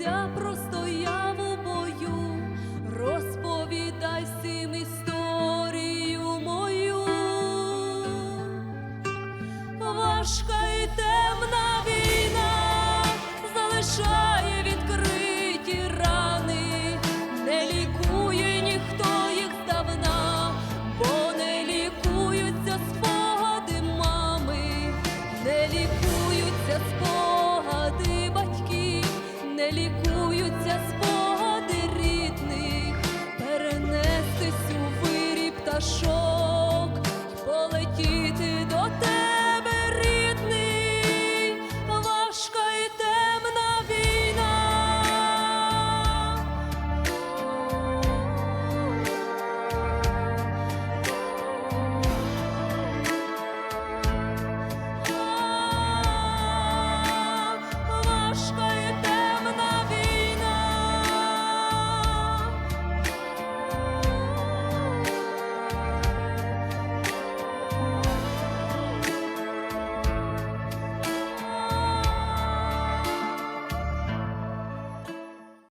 Дивися просто я в бою, розповідай всім історію мою, важка і темна війна залишай. лікуються спогади рідних, перенестись у виріб та шо.